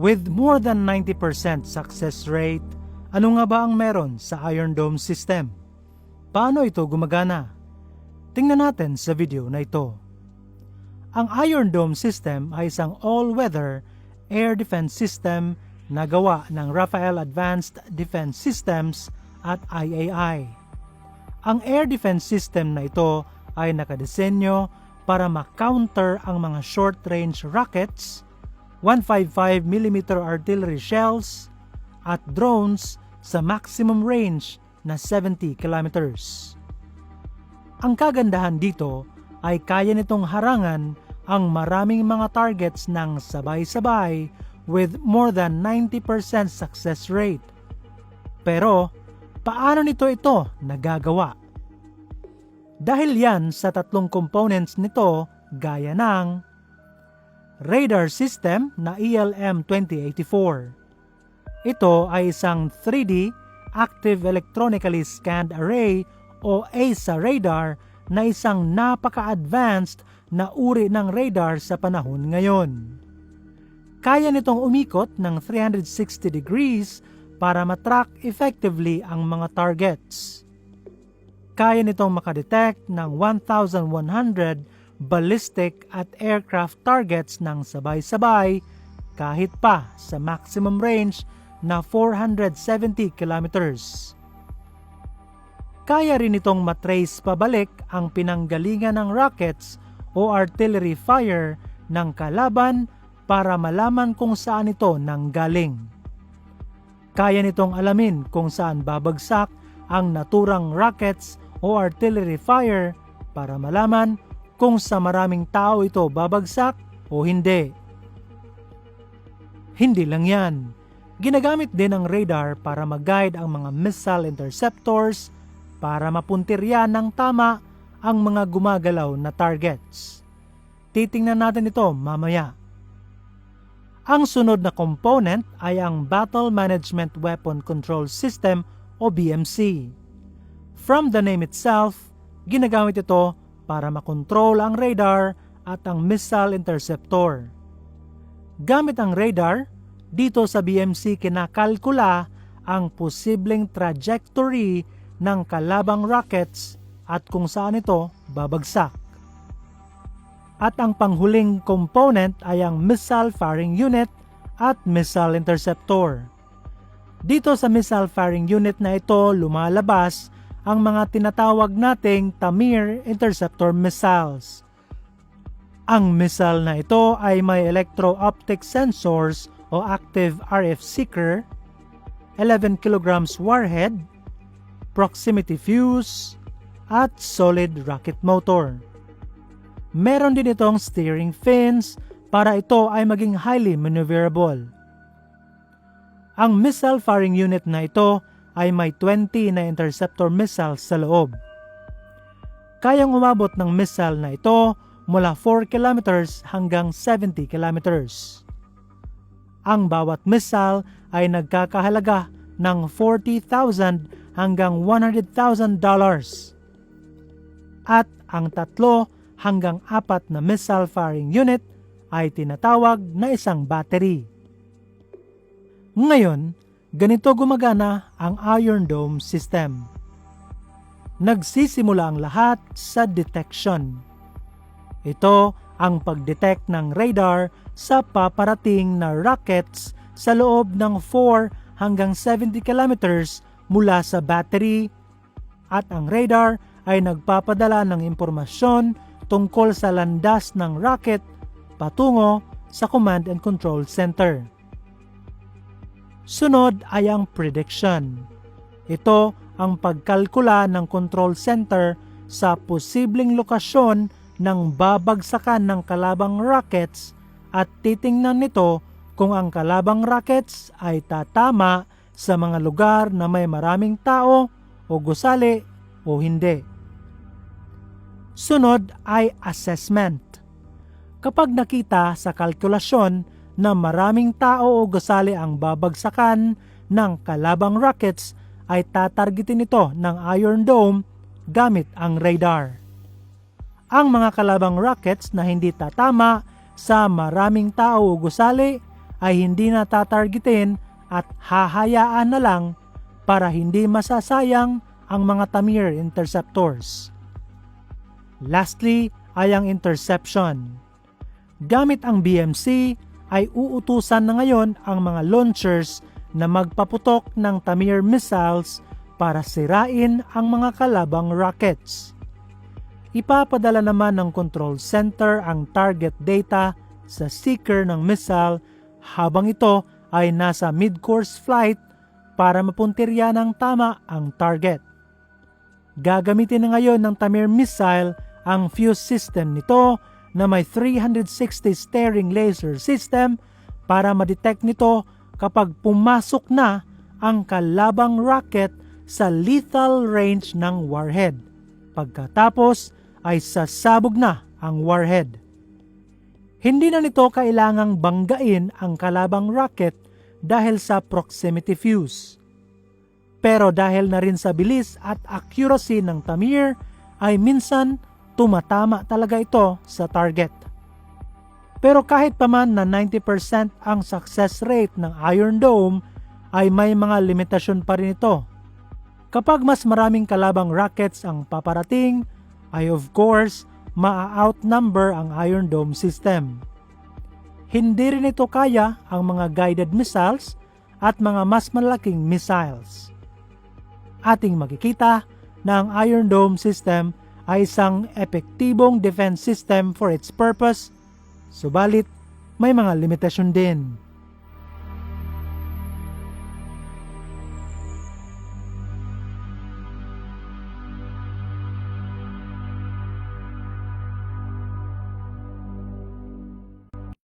With more than 90% success rate, ano nga ba ang meron sa Iron Dome system? Paano ito gumagana? Tingnan natin sa video na ito. Ang Iron Dome system ay isang all-weather air defense system na gawa ng Rafael Advanced Defense Systems at IAI. Ang air defense system na ito ay nakadesenyo para ma-counter ang mga short-range rockets, 155mm artillery shells, at drones sa maximum range na 70 kilometers. Ang kagandahan dito ay kaya nitong harangan ang maraming mga targets ng sabay-sabay with more than 90% success rate. Pero, paano nito ito nagagawa? Dahil yan sa tatlong components nito gaya ng radar system na E ELM 2084. Ito ay isang 3D Active Electronically Scanned Array o ASA radar na isang napaka-advanced na uri ng radar sa panahon ngayon. Kaya nitong umikot ng 360 degrees para matrack effectively ang mga targets. Kaya nitong makadetect ng 1,100 ballistic at aircraft targets ng sabay-sabay kahit pa sa maximum range na 470 kilometers. Kaya rin itong matrace pabalik ang pinanggalingan ng rockets o artillery fire ng kalaban para malaman kung saan ito nanggaling. Kaya nitong alamin kung saan babagsak ang naturang rockets o artillery fire para malaman kung sa maraming tao ito babagsak o hindi. Hindi lang yan. Ginagamit din ang radar para mag-guide ang mga missile interceptors para mapuntirya ng tama ang mga gumagalaw na targets. Titingnan natin ito mamaya. Ang sunod na component ay ang Battle Management Weapon Control System o BMC. From the name itself, ginagamit ito para makontrol ang radar at ang missile interceptor. Gamit ang radar, dito sa BMC kinakalkula ang posibleng trajectory ng kalabang rockets at kung saan ito babagsak. At ang panghuling component ay ang missile firing unit at missile interceptor. Dito sa missile firing unit na ito lumalabas ang mga tinatawag nating Tamir interceptor missiles. Ang missile na ito ay may electro-optic sensors o active RF seeker, 11 kilograms warhead, proximity fuse, at solid rocket motor. Meron din itong steering fins para ito ay maging highly maneuverable. Ang missile firing unit na ito ay may 20 na interceptor missiles sa loob. Kayang umabot ng missile na ito mula 4 kilometers hanggang 70 kilometers. Ang bawat missile ay nagkakahalaga ng 40,000 hanggang 100,000 dollars. At ang tatlo hanggang apat na missile firing unit ay tinatawag na isang battery. Ngayon, ganito gumagana ang Iron Dome system. Nagsisimula ang lahat sa detection. Ito ang pagdetect ng radar sa paparating na rockets sa loob ng 4 hanggang 70 kilometers mula sa battery at ang radar ay nagpapadala ng impormasyon tungkol sa landas ng rocket patungo sa Command and Control Center. Sunod ay ang prediction. Ito ang pagkalkula ng control center sa posibleng lokasyon ng babagsakan ng kalabang rockets at titingnan nito kung ang kalabang rockets ay tatama sa mga lugar na may maraming tao o gusali o hindi. Sunod ay assessment. Kapag nakita sa kalkulasyon na maraming tao o gusali ang babagsakan ng kalabang rockets ay tatargetin ito ng Iron Dome gamit ang radar. Ang mga kalabang rockets na hindi tatama sa maraming tao o gusali ay hindi na tatargetin at hahayaan na lang para hindi masasayang ang mga Tamir interceptors. Lastly ay ang interception. Gamit ang BMC ay uutusan na ngayon ang mga launchers na magpaputok ng Tamir missiles para sirain ang mga kalabang rockets. Ipapadala naman ng control center ang target data sa seeker ng missile habang ito ay nasa mid-course flight para mapuntirya ng tama ang target. Gagamitin na ngayon ng Tamir missile ang fuse system nito na may 360 steering laser system para ma-detect nito kapag pumasok na ang kalabang rocket sa lethal range ng warhead. Pagkatapos ay sasabog na ang warhead. Hindi na nito kailangang banggain ang kalabang rocket dahil sa proximity fuse. Pero dahil na rin sa bilis at accuracy ng Tamir ay minsan tumatama talaga ito sa target. Pero kahit pa man na 90% ang success rate ng Iron Dome ay may mga limitasyon pa rin ito. Kapag mas maraming kalabang rockets ang paparating, ay of course maa-outnumber ang Iron Dome system. Hindi rin ito kaya ang mga guided missiles at mga mas malaking missiles. Ating makikita na ang Iron Dome system ay isang epektibong defense system for its purpose, subalit may mga limitasyon din.